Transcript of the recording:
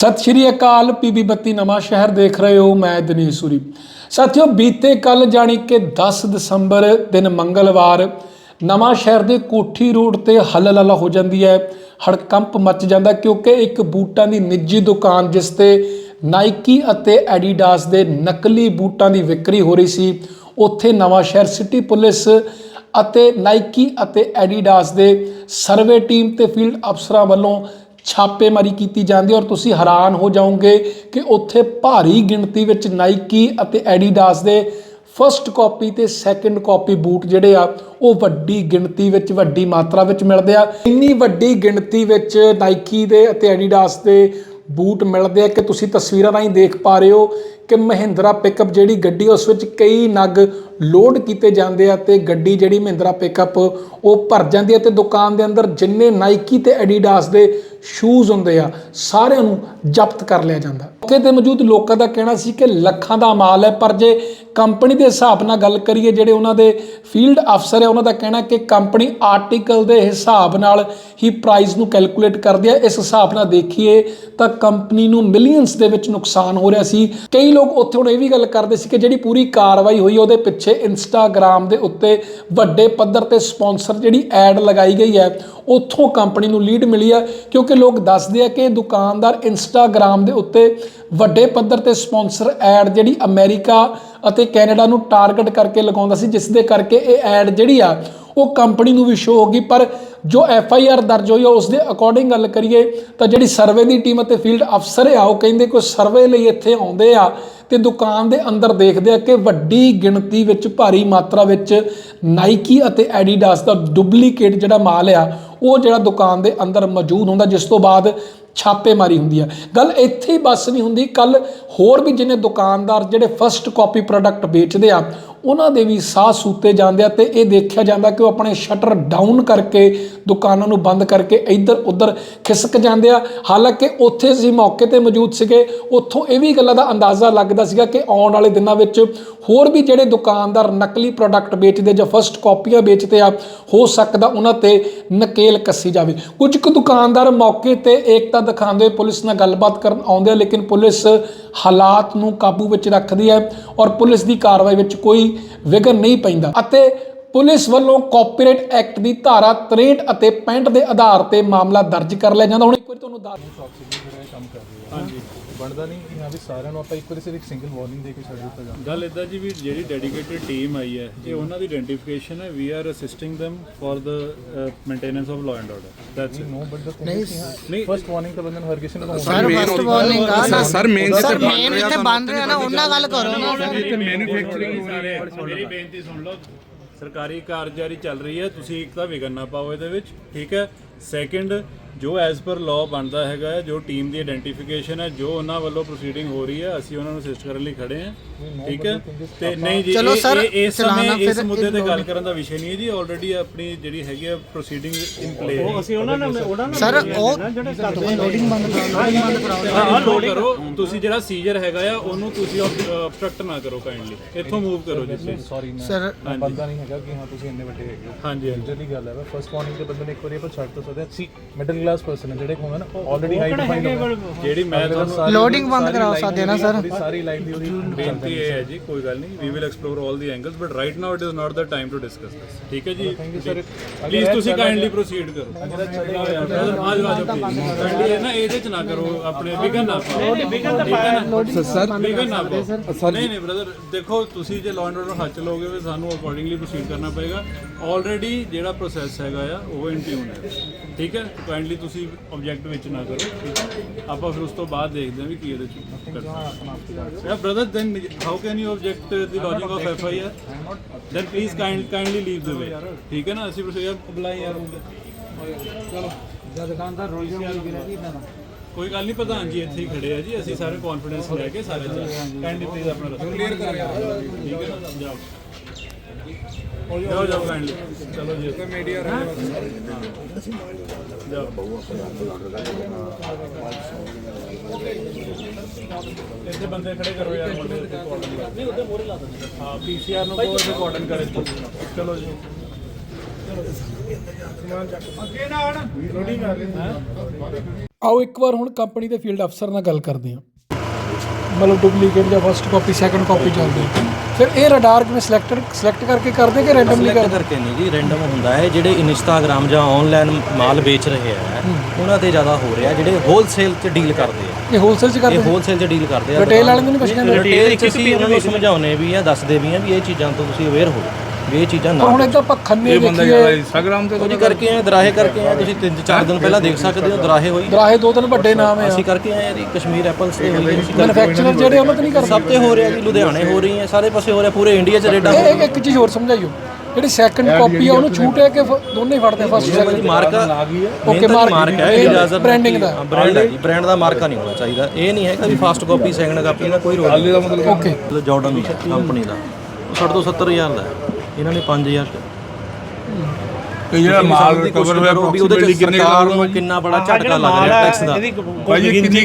ਸਤਿ ਸ਼੍ਰੀ ਅਕਾਲ ਪੀਬੀ ਬੱਤੀ ਨਵਾਂ ਸ਼ਹਿਰ ਦੇਖ ਰਹੇ ਹੋ, ਮੈਂ ਦਿਨੇਸ਼ ਸੂਰੀ। ਸਾਥੀਓ, ਬੀਤੇ ਕੱਲ ਜਾਣੀ ਕਿ 10 ਦਸੰਬਰ ਦਿਨ ਮੰਗਲਵਾਰ, ਨਵਾਂ ਸ਼ਹਿਰ ਦੇ ਕੋਠੀ ਰੋਡ ਤੇ ਹਲਲਲਾ ਹੋ ਜਾਂਦੀ ਹੈ। ਹੜਕੰਪ ਮਚ ਜਾਂਦਾ ਕਿਉਂਕਿ ਇੱਕ ਬੂਟਾਂ ਦੀ ਨਿੱਜੀ ਦੁਕਾਨ ਜਿਸ ਤੇ ਨਾਈਕੀ ਅਤੇ ਐਡੀਡਾਸ ਦੇ ਨਕਲੀ ਬੂਟਾਂ ਦੀ ਵਿਕਰੀ ਹੋ ਰਹੀ ਸੀ, ਉੱਥੇ ਨਵਾਂ ਸ਼ਹਿਰ ਸਿਟੀ ਪੁਲਿਸ ਅਤੇ ਨਾਈਕੀ ਅਤੇ ਐਡੀਡਾਸ ਦੇ ਸਰਵੇ ਟੀਮ ਤੇ ਫੀਲਡ ਅਫਸਰਾਂ ਵੱਲੋਂ ਛਾਪੇਮਾਰੀ ਕੀਤੀ ਜਾਂਦੀ ਔਰ ਤੁਸੀਂ ਹੈਰਾਨ ਹੋ ਜਾਓਗੇ ਕਿ ਉੱਥੇ ਭਾਰੀ ਗਿਣਤੀ ਵਿੱਚ ਨਾਈਕੀ ਅਤੇ ਐਡੀਡਾਸ ਦੇ ਫਰਸਟ ਕਾਪੀ ਤੇ ਸੈਕੰਡ ਕਾਪੀ ਬੂਟ ਜਿਹੜੇ ਆ, ਉਹ ਵੱਡੀ ਗਿਣਤੀ ਵਿੱਚ, ਵੱਡੀ ਮਾਤਰਾ ਵਿੱਚ ਮਿਲਦੇ ਆ। ਇੰਨੀ ਵੱਡੀ ਗਿਣਤੀ ਵਿੱਚ ਨਾਈਕੀ ਦੇ ਅਤੇ ਐਡੀਡਾਸ ਦੇ ਬੂਟ ਮਿਲਦੇ ਆ ਕਿ ਤੁਸੀਂ ਤਸਵੀਰਾਂ ਰਾਹੀਂ ਦੇਖ ਪਾ ਰਹੇ ਹੋ ਕਿ ਮਹਿੰਦਰਾ ਪਿਕਅਪ ਜਿਹੜੀ ਗੱਡੀ ਉਸ ਵਿੱਚ ਕਈ ਨਗ ਲੋਡ ਕੀਤੇ ਜਾਂਦੇ ਆ ਤੇ ਗੱਡੀ ਜਿਹੜੀ ਮਹਿੰਦਰਾ ਪਿਕਅਪ ਉਹ ਭਰ ਜਾਂਦੀ ਹੈ ਤੇ ਦੁਕਾਨ ਦੇ ਅੰਦਰ ਜਿੰਨੇ ਨਾਈਕੀ ਤੇ ਐਡੀਡਾਸ ਦੇ ਸ਼ੂਜ਼ ਹੁੰਦੇ ਆ, ਸਾਰਿਆਂ ਨੂੰ ਜ਼ਬਤ ਕਰ ਲਿਆ ਜਾਂਦਾ। ਮੌਕੇ ਤੇ ਮੌਜੂਦ ਲੋਕਾਂ ਦਾ ਕਹਿਣਾ ਸੀ ਕਿ ਲੱਖਾਂ ਦਾ ਮਾਲ ਹੈ, ਪਰ ਜੇ ਕੰਪਨੀ ਦੇ ਹਿਸਾਬ ਨਾਲ ਗੱਲ ਕਰੀਏ, ਜਿਹੜੇ ਉਹਨਾਂ ਦੇ ਫੀਲਡ ਅਫਸਰ ਹੈ, ਉਹਨਾਂ ਦਾ ਕਹਿਣਾ ਕਿ ਕੰਪਨੀ ਆਰਟੀਕਲ ਦੇ ਹਿਸਾਬ ਨਾਲ ਹੀ ਪ੍ਰਾਈਸ ਨੂੰ ਕੈਲਕੂਲੇਟ ਕਰਦੀ ਹੈ। ਇਸ ਹਿਸਾਬ ਨਾਲ ਦੇਖੀਏ ਤਾਂ ਕੰਪਨੀ ਨੂੰ ਮਿਲੀਅਨਸ ਦੇ ਵਿੱਚ ਨੁਕਸਾਨ ਹੋ ਰਿਹਾ ਸੀ। ਕਈ ਲੋਕ ਉੱਥੇ ਹੁਣ ਇਹ ਵੀ ਗੱਲ ਕਰਦੇ ਸੀ ਕਿ ਜਿਹੜੀ ਪੂਰੀ ਕਾਰਵਾਈ ਹੋਈ, ਉਹਦੇ ਪਿੱਛੇ ਇੰਸਟਾਗ੍ਰam ਦੇ ਉੱਤੇ ਵੱਡੇ ਪੱਧਰ ਤੇ ਸਪਾਂਸਰ ਜਿਹੜੀ ਐਡ ਲਗਾਈ ਗਈ ਹੈ, ਉੱਥੋਂ ਕੰਪਨੀ ਨੂੰ ਲੀਡ ਮਿਲੀ ਹੈ। ਕਿਉਂਕਿ ਲੋਕ ਦੱਸਦੇ ਆ ਕਿ ਦੁਕਾਨਦਾਰ ਇੰਸਟਾਗ੍ਰam ਦੇ ਉੱਤੇ ਵੱਡੇ ਪੱਧਰ ਤੇ ਸਪਾਂਸਰ ਐਡ ਜਿਹੜੀ ਅਮਰੀਕਾ ਅਤੇ ਕੈਨੇਡਾ ਨੂੰ ਟਾਰਗੇਟ ਕਰਕੇ ਲਗਾਉਂਦਾ ਸੀ, ਜਿਸ ਦੇ ਕਰਕੇ ਇਹ ਐਡ ਜਿਹੜੀ ਆ, ਉਹ ਕੰਪਨੀ ਨੂੰ ਵੀ ਸ਼ੋ ਹੋ ਗਈ। ਪਰ ਜੋ ਐਫ ਆਈ ਆਰ ਦਰਜ ਹੋਈ ਆ ਉਸ ਦੇ ਅਕੋਰਡਿੰਗ ਗੱਲ ਕਰੀਏ, ਤਾਂ ਜਿਹੜੀ ਸਰਵੇ ਦੀ ਟੀਮ ਅਤੇ ਫੀਲਡ ਅਫਸਰ ਆ, ਉਹ ਕਹਿੰਦੇ ਕੋਈ ਸਰਵੇ ਲਈ ਇੱਥੇ ਆਉਂਦੇ ਆ ਤੇ ਦੁਕਾਨ ਦੇ ਅੰਦਰ ਦੇਖਦੇ ਆ ਕਿ ਵੱਡੀ ਗਿਣਤੀ ਵਿੱਚ, ਭਾਰੀ ਮਾਤਰਾ ਵਿੱਚ ਨਾਈਕੀ ਅਤੇ ਐਡੀਡਾਸ ਦਾ ਡੁਪਲੀਕੇਟ ਜਿਹੜਾ ਮਾਲ ਆ, ਉਹ ਜਿਹੜਾ ਦੁਕਾਨ ਦੇ ਅੰਦਰ ਮੌਜੂਦ ਹੁੰਦਾ, ਜਿਸ ਤੋਂ ਬਾਅਦ ਛਾਪੇਮਾਰੀ ਹੁੰਦੀ ਆ। ਗੱਲ ਇੱਥੇ ਹੀ ਬਸ ਨਹੀਂ ਹੁੰਦੀ ਕੱਲ ਹੋਰ ਵੀ ਜਿਹਨੇ ਦੁਕਾਨਦਾਰ ਜਿਹੜੇ ਫਸਟ ਕਾਪੀ ਪ੍ਰੋਡਕਟ ਵੇਚਦੇ ਆ, ਉਹਨਾਂ ਦੇ ਵੀ ਸਾਹ ਸੂਤੇ ਜਾਂਦੇ ਆ ਤੇ ਇਹ ਦੇਖਿਆ ਜਾਂਦਾ ਕਿ ਉਹ ਆਪਣੇ ਸ਼ਟਰ ਡਾਊਨ ਕਰਕੇ ਦੁਕਾਨਾਂ ਨੂੰ ਬੰਦ ਕਰਕੇ ਇੱਧਰ ਉੱਧਰ ਖਿਸਕ ਜਾਂਦੇ ਆ। ਹਾਲਾਂਕਿ ਉੱਥੇ ਅਸੀਂ ਮੌਕੇ ਤੇ ਮੌਜੂਦ ਸੀਗੇ, ਉੱਥੋਂ ਇਹ ਵੀ ਗੱਲਾਂ ਦਾ ਅੰਦਾਜ਼ਾ ਲੱਗਦਾ ਸੀਗਾ ਕਿ ਆਉਣ ਵਾਲੇ ਦਿਨਾਂ ਵਿੱਚ ਹੋਰ ਵੀ ਜਿਹੜੇ ਦੁਕਾਨਦਾਰ ਨਕਲੀ ਪ੍ਰੋਡਕਟ ਵੇਚਦੇ ਜਾਂ ਫਸਟ ਕਾਪੀਆਂ ਵੇਚਦੇ ਆ, ਹੋ ਸਕਦਾ ਉਹਨਾਂ ਤੇ ਨਕੇਲ ਕੱਸੀ ਜਾਵੇ। ਕੁਝ ਕੁ ਦੁਕਾਨਦਾਰ ਮੌਕੇ ਤੇ ਏਕਤਾ ਦਿਖਾਉਂਦੇ ਹੋਏ ਪੁਲਿਸ ਨਾਲ ਗੱਲਬਾਤ ਕਰਨ ਆਉਂਦੇ ਆ ਲੇਕਿਨ ਪੁਲਿਸ ਹਾਲਾਤ ਨੂੰ ਕਾਬੂ ਵਿੱਚ ਰੱਖਦੀ ਹੈ ਔਰ ਪੁਲਿਸ ਦੀ ਕਾਰਵਾਈ ਵਿੱਚ ਕੋਈ ਵਿਘਨ ਨਹੀਂ ਪੈਂਦਾ। ਅਤੇ ਪੁਲਿਸ ਵੱਲੋਂ ਕਾਪੀਰਾਈਟ ਐਕਟ ਦੀ ਧਾਰਾ 63 ਅਤੇ 65 ਦੇ ਆਧਾਰ ਤੇ ਮਾਮਲਾ ਦਰਜ ਕਰ ਲਿਆ ਜਾਂਦਾ। ਹੁਣ ਇੱਕ ਵਾਰੀ ਤੁਹਾਨੂੰ ਦੱਸ ਬਣਦਾ ਨਹੀਂ ਕਿ ਹਾਂ ਵੀ ਸਾਰਿਆਂ ਨੂੰ ਆਪਾਂ ਇੱਕ ਵਾਰੀ ਸਿਰਫ ਇੱਕ ਸਿੰਗਲ ਵਾਰਨਿੰਗ ਦੇ ਕੇ ਛੱਡ ਦਿੱਤਾ ਜਾਂਦਾ ਗੱਲ ਇਦਾਂ ਜੀ ਵੀ ਜਿਹੜੀ ਡੈਡੀਕੇਟਿਡ ਟੀਮ ਆਈ ਹੈ ਇਹ ਉਹਨਾਂ ਦੀ ਆਇਡੈਂਟੀਫਿਕੇਸ਼ਨ ਹੈ we are assisting them for the maintenance of law and order that's it no but the thing is ਨਹੀਂ ਫਰਸਟ ਵਾਰਨਿੰਗ ਤਾਂ ਬੰਦੇ ਨੂੰ ਹਰ ਕਿਸੇ ਨੂੰ ਸਰ ਫਸਟ ਵਾਰਨਿੰਗ ਆ ਨਾ। ਸਰ ਮੇਨ ਸਰ ਮੇਨ ਇੱਥੇ ਬਣ ਰਿਹਾ ਨਾ ਉਹਨਾਂ ਗੱਲ ਕਰੋ ਨਾ। ਮੇਰੀ ਬੇਨਤੀ ਸੁਣ ਲਓ। ਸਰਕਾਰੀ ਕਾਰਜਕਾਰੀ ਚੱਲ ਰਹੀ ਹੈ ਤੁਸੀਂ ਇੱਕ ਤਾਂ ਵਿਗਨ ਨਾ ਪਾਓ ਇਹਦੇ ਵਿੱਚ ਠੀਕ ਹੈ। ਸੈਕਿੰਡ ਜੋ ਐਜ਼ ਪਰ ਲਾਅ ਬਣਦਾ ਹੈਗਾ ਹੈ, ਜੋ ਟੀਮ ਦੀ ਆਇਡੈਂਟੀਫਿਕੇਸ਼ਨ ਹੈ ਜੋ ਉਹਨਾਂ ਵੱਲੋਂ ਪ੍ਰੋਸੀਡਿੰਗ ਹੋ ਰਹੀ ਹੈ ਅਸੀਂ ਉਹਨਾਂ ਨੂੰ ਅਸਿਸਟ ਕਰਨ ਲਈ ਖੜੇ ਹਾਂ। ਠੀਕ ਹੈ? ਤੇ ਨਹੀਂ ਜੀ ਚਲੋ ਇਹ- ਸਰ, ਇਹ- ਇਸ ਸਮੇਂ ਇਸ ਫਿਰ ਮੁੱਦੇ ਤੇ ਗੱਲ ਕਰਨ ਦਾ ਵਿਸ਼ੇ ਨਹੀਂ ਹੈ ਜੀ ਆਲਰੇਡੀ ਆਪਣੀ ਜਿਹੜੀ ਹੈਗੀ ਹੈ ਪ੍ਰੋਸੀਡਿੰਗ ਇਨ ਪਲੇ ਅਸੀਂ ਉਹਨਾਂ ਨਾਲ ਉਹਨਾਂ ਨਾਲ ਸਰ ਉਹ ਲੋਡਿੰਗ ਬੰਦ ਹਾਂ ਲੋਡ ਕਰੋ। ਤੁਸੀਂ ਜਿਹੜਾ ਸੀਜਰ ਹੈਗਾ ਆ ਉਹਨੂੰ ਤੁਸੀਂ ਆਬਸਟਰਕਟ ਨਾ ਕਰੋ ਕਾਈਂਡਲੀ ਇੱਥੋਂ ਮੂਵ ਕਰੋ ਜੀ ਸੌਰੀ ਮੈਂ ਸਰ ਮੈਂ ਪਤਾ ਨਹੀਂ ਹੈਗਾ ਕਿ ਹਾਂ ਤੁਸੀਂ ਇੰਨੇ ਵੱਡੇ ਹੈਗੇ ਹੋ। ਹਾਂਜੀ ਹਾਂਜੀ। ਜਿਹੜੀ ਗੱਲ ਹੈ ਫਰਸਟ ਵਾਰਨਿੰਗ ਤੇ ਬੰਦੇ ਨੇ ਇੱਕ ਵਾਰੀ ਆਪਾਂ ਛੱਡ ਤਾਂ ਸਕਦੇ ਸੀ ਮਿਡਲ ਕਲਾਸ ਪਰਸਨ ਜਿਹੜੇ ਹੋਣਾ ਨਾ ਆਲਰੇਡੀ ਹਾਈ ਡਿਫਾਈਨਡ ਹੋਣਾ ਜਿਹੜੀ ਮੈਂ ਤੁਹਾਨੂੰ Loading ਬੰਦ ਕਰਾਓ ਸਕਦੇ ਨਾ ਸਰ। ਸਾਰੀ ਲਾਈਫ ਦੀ ਉਹਦੀ ਬੇਨਤੀ ਇਹ ਹੈ ਜੀ ਕੋਈ ਗੱਲ ਨਹੀਂ we will explore 올 the angles but right now it is not the time to discuss this ਠੀਕ ਹੈ ਜੀ? ਪਲੀਜ਼ ਤੁਸੀਂ ਕਾਈਂਡਲੀ ਪ੍ਰੋਸੀਡ ਕਰੋ। ਆਜ ਆਜ ਕਾਈਂਡਲੀ ਨਾ ਇਹਦੇ ਚ ਨਾ ਕਰੋ ਆਪਣੇ ਵਿਗਨ ਨਾ ਪਾਓ। ਵਿਗਨ ਨਾ ਸਰ ਵਿਗਨ ਨਾ ਪਾਓ। ਨਹੀਂ ਨਹੀਂ ਬ੍ਰਦਰ ਦੇਖੋ ਤੁਸੀਂ ਜੇ ਲਾਅ ਐਂਡ ਆਰਡਰ ਹੱਥ ਚ ਲਓਗੇ ਫਿਰ ਸਾਨੂੰ ਅਕੋਰਡਿੰਗਲੀ ਪ੍ਰੋਸੀਡ ਕਰਨਾ ਪਏਗਾ। ਆਲਰੇਡੀ ਜਿਹੜਾ ਪ੍ਰੋਸੈਸ ਹੈਗਾ ਆ ਉਹ ਇਨ ਟਿਊਨ ਹੈ। ਠੀਕ ਹੈ? ਕਾਈਂਡਲੀ ਤੁਸੀਂ ਆਬਜੈਕਟ ਵਿੱਚ ਨਾ ਕਰੋ ਆਪਾਂ ਫਿਰ ਉਸ ਤੋਂ ਬਾਅਦ ਦੇਖਦੇ ਹਾਂ ਵੀ ਕੀ ਇਹਦੇ ਚ ਕਰਨਾ yeah brother then how can you object the logic of F I R then please kind kindly leave the way ਠੀਕ ਹੈ ਨਾ? ਅਸੀਂ ਫਿਰ ਯਾਰ ਬੁਲਾਈ ਯਾਰ ਚਲੋ। ਕੋਈ ਗੱਲ ਨਹੀਂ ਪ੍ਰਧਾਨ ਜੀ ਇੱਥੇ ਹੀ ਖੜੇ ਆ ਜੀ। ਅਸੀਂ ਸਾਰੇ ਕੌਨਫੀਡੈਂਸ ਲੈ ਕੇ ਸਾਰੇ ਕਾਈਂਡਲੀ ਆਪਣਾ ਕਲੀਅਰ ਕਰ ਠੀਕ ਹੈ ਨਾ? ਜਾਓ ਜਾਓ ਕਾਈਂਡਲੀ ਚਲੋ ਜੀ। ਮੀਡੀਆ ਜਾਓ ਇੱਥੇ ਬੰਦੇ ਖੜੇ ਕਰੋ ਯਾਰ ਮੁੰਡੇ ਉੱਤੇ ਕੋਆਰਡਨ ਨਹੀਂ ਉਹਦੇ ਮੋਰੇ ਲਾ ਦਿੰਦੇ। ਹਾਂ ਪੀਸੀਆਰ ਨੂੰ ਕੋਈ ਤੇ ਕੋਆਰਡਨ ਕਰੇ। ਚਲੋ ਜੀ। ਸਮਾਨ ਚੱਕ ਅੱਗੇ ਨਾ ਆਣ ਲੋਡਿੰਗ ਕਰ ਰਹੇ ਆਓ ਇੱਕ ਵਾਰ ਹੁਣ ਕੰਪਨੀ ਦੇ ਫੀਲਡ ਅਫਸਰ ਨਾਲ ਗੱਲ ਕਰਦੇ ਹਾਂ। ਮਤਲਬ ਡੁਪਲੀਕੇਟ ਜਾਂ ਫਸਟ ਕਾਪੀ ਸੈਕੰਡ ਕਾਪੀ ਚੱਲਦੀ ਹੈ। ਫਿਰ ਇਹ ਰਡਾਰ ਕਿਵੇਂ ਸਿਲੈਕਟ ਸਿਲੈਕਟ ਕਰਕੇ ਕਰਦੇ ਕਿ ਰੈਂਡਮਲੀ ਕਰਦੇ? ਕਰਕੇ ਨਹੀਂ ਜੀ ਰੈਂਡਮ ਹੁੰਦਾ ਹੈ। ਜਿਹੜੇ ਇੰਸਟਾਗ੍ਰam ਜਾਂ ਆਨਲਾਈਨ ਮਾਲ ਵੇਚ ਰਹੇ ਆ ਉਹਨਾਂ ਤੇ ਜ਼ਿਆਦਾ ਹੋ ਰਿਹਾ। ਜਿਹੜੇ ਹੋਲਸੇਲ 'ਚ ਡੀਲ ਕਰਦੇ ਆ। ਇਹ ਹੋਲਸੇਲ ਚ ਇਹ ਕਰਦੇ ਹੋਲਸੇਲ 'ਚ ਡੀਲ ਕਰਦੇ ਆ। Retail ਵਾਲਿਆਂ ਨੂੰ ਨਹੀਂ ਕੁਛ ਕਹਿੰਦੇ? ਰਿਟੇਲ 'ਚ ਅਸੀਂ ਉਹਨਾਂ ਨੂੰ ਸਮਝਾਉਨੇ ਵੀ ਆ ਦੱਸਦੇ ਵੀ ਆ ਵੀ ਇਹ ਚੀਜ਼ਾਂ ਤੋਂ ਤੁਸੀਂ ਅਵੇਅਰ ਹੋ। ਵੀ ਇਹ ਚੀਜ਼ਾਂ ਨਾ ਹੁਣ ਇਦਾਂ ਪਖੰਨੇ ਦੇਖੀਏ। ਉਹਦੀ ਕਰਕੇ ਆਏ ਦਰਾਹੇ ਕਰਕੇ ਆਏ ਤੁਸੀਂ ਤਿੰਨ ਚਾਰ ਦਿਨ ਪਹਿਲਾਂ ਦੇਖ ਸਕਦੇ ਹੋ ਦਰਾਹੇ ਹੋਈ। ਦਰਾਹੇ ਦੋ ਤਿੰਨ ਵੱਡੇ ਨਾਮ ਆ। ਅਸੀਂ ਕਰਕੇ ਆਏ ਆ ਜੀ ਕਸ਼ਮੀਰ ਐਪਲਸ ਤੇ ਹੋਈ ਹੈ, ਅਸੀਂ ਕਰਕੇ ਮੈਨੂਫੈਕਚਰਰ ਜਿਹੜੇ ਉਹਨਾਂ ਤੇ ਨਹੀਂ ਕਰਦੇ। ਸਭ ਤੇ ਹੋ ਰਿਹਾ ਜੀ ਲੁਧਿਆਣੇ ਹੋ ਰਹੀ ਹੈ ਸਾਰੇ ਪਾਸੇ ਹੋ ਰਿਹਾ ਪੂਰੇ ਇੰਡੀਆ 'ਚ ਰੇਡਾਂ ਇਹ ਇੱਕ- ਇੱਕ ਚੀਜ਼ ਹੋਰ ਸਮਝਾਈਓ। ਜਿਹੜੀ ਸੈਕੰਡ ਕਾਪੀ ਆ ਉਹਨੂੰ ਛੂਟ ਹੈ ਕਿ ਫ- ਦੋਨੇ ਹੀ ਫੜਦੇ ਫਸਟ ਜੀ ਸੈਕੰਡ ਮਾਰਕਾ ਓਕੇ mark- ਮਾਰਕ ਹੈ। ਇਹ ਇਜਾਜ਼ਤ branding ਦਾ। ਬ੍ਰਾਂਡ ਹੈ ਜੀ ਬ੍ਰਾਂਡ ਦਾ ਮਾਰਕਾ ਨਹੀਂ ਹੋਣਾ ਚਾਹੀਦਾ। ਇਹ ਨਹੀਂ ਹੈਗਾ ਵੀ ਫਾਸਟ ਕਾਪੀ ਸੈਕੰਡ ਕਾਪੀ ਦਾ ਕੋਈ ਰੋਲ ਨਹੀਂ। ਓਕੇ ਮਤਲਬ ਜਾਰਡਨ ਦੀ ਕੰਪਨੀ ਦਾ। ਉਹ ਸਾਡੇ ਤੋਂ 70000 ਦਾ ਹੈ। ਇਹਨਾਂ ਨੇ 5000 ਚ। ਇਹ ਜਿਹੜਾ ਮਾਲ ਵੀ ਰਿਕਵਰ ਹੋਇਆ ਉਹਦੇ ਚ ਸਰਕਾਰ ਨੂੰ ਕਿੰਨਾ ਬੜਾ ਝਟਕਾ ਲੱਗ ਰਿਹਾ ਟੈਕਸ ਦਾ। ਭਾਈ ਕਿੰਨੀ